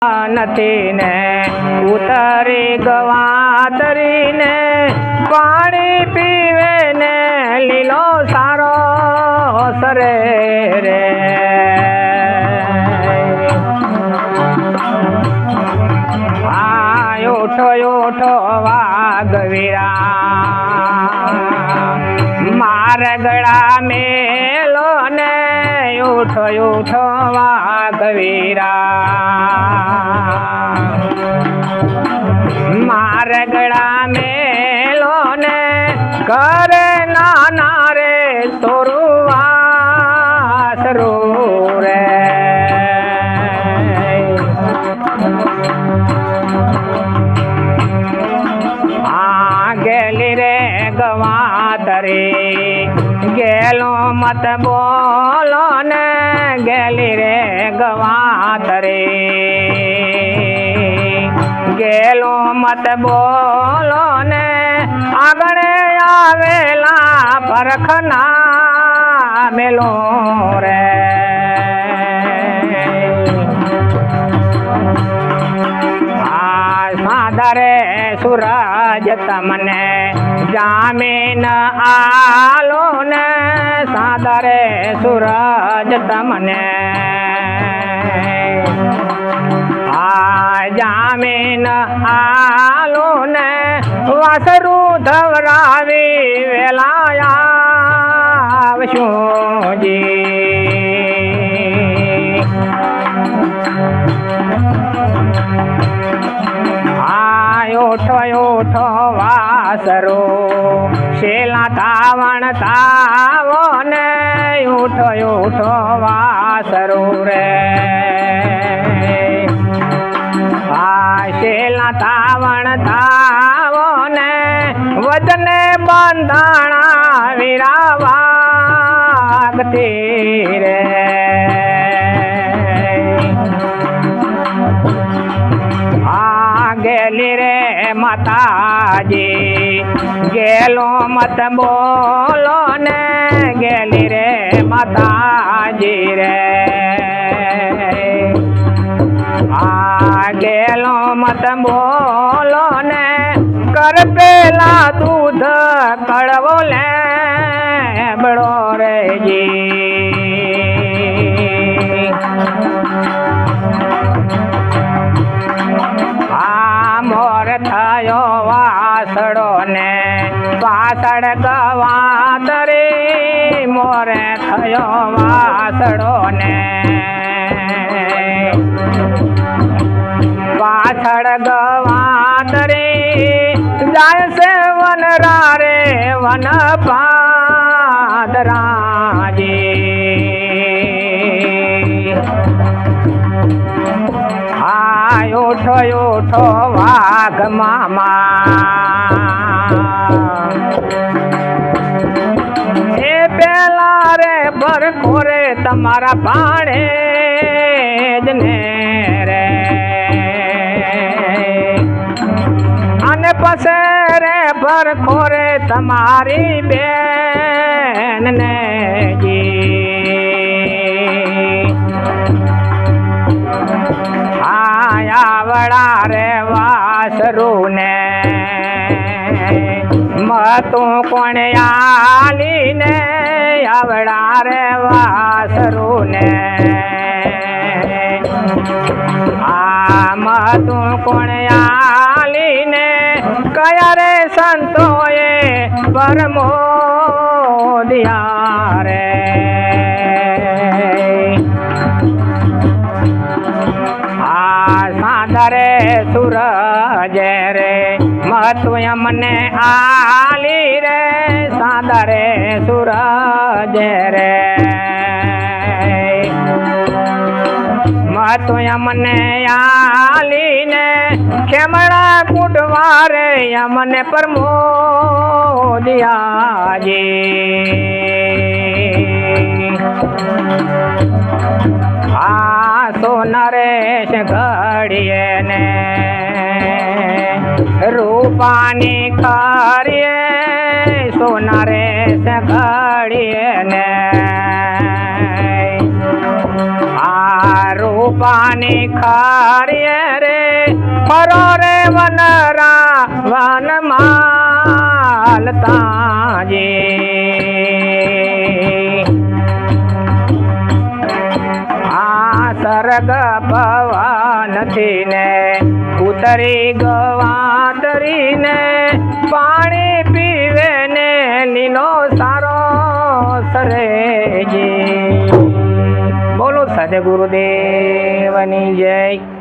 નથી ને ઉતરી ગવાતરીને પાણી પીવે ને લીલો સારો સરે રે. આ ઉઠો ઉઠો વાઘવીરા માર મેલો ને ઉઠો ઉઠો વાઘવીરા માર ગળા મેલો ને કરે નાના રે તોરુવા વાસરું રે આ ગેલી રે ગવાતરી ગેલો મત બોલો ને, ગેલી રે ગવાતરી ગેલો મત બોલો ને આગળ આવેલા પરખના મેલો રે. સાદરે સૂરજ તમને જામીન આલો ને સાદરે સૂરજ તમને. આ જામીન આલો ને વાસરું ધવરાવી વેલાયા આવશું જી. વાસરો શેલા તાવણ તાવો ને ઉઠો ઉઠો વાસરો રે. આ શેલા તાવણ તાવો ને વદને બંધાણા વિરાવા રે. માતાજી. ગેલો મત બોલો ને, ગેલી રે માતાજી રે. આ ગેલો મત બોલો ને, કર પેલા દૂધ કડવો લે બળો રે ગવાતરી મોરે થયો વાસડો ને પાછળ ગવાતરી જાય છે વન રે વન પાદરાજે આય ઓઠો ઓઠો વાઘ મામા પેલા રે બરખો રે તમારા ભાણે જ ને રે. અને પસે રે બરખો રે તમારી બેન ને જી. આયાવડા રે વાસરું ને મતું કોણ ને આવડા રે વાસરું ને આ મતું કોણ આલીને? કયા રે સંતોએ પરમો દિયા રે? મહત્વ મને આલી રે, સાદરે સૂરજ રે. મહત્વ મને આલી ને ખેમડા કુટવારે મને પ્રમોદિયાજી. આ તો નરેશ ઘડીએ ને રૂપાની ખરીએ સોનારે ને. આ રૂપાની ખારીએ રે ફરો રે વનરા વનમાલતાજે આ સરગ ભવનથી ને ઉતરી ગવાતરીને સરેજી બોલો સદગુરુદેવની જય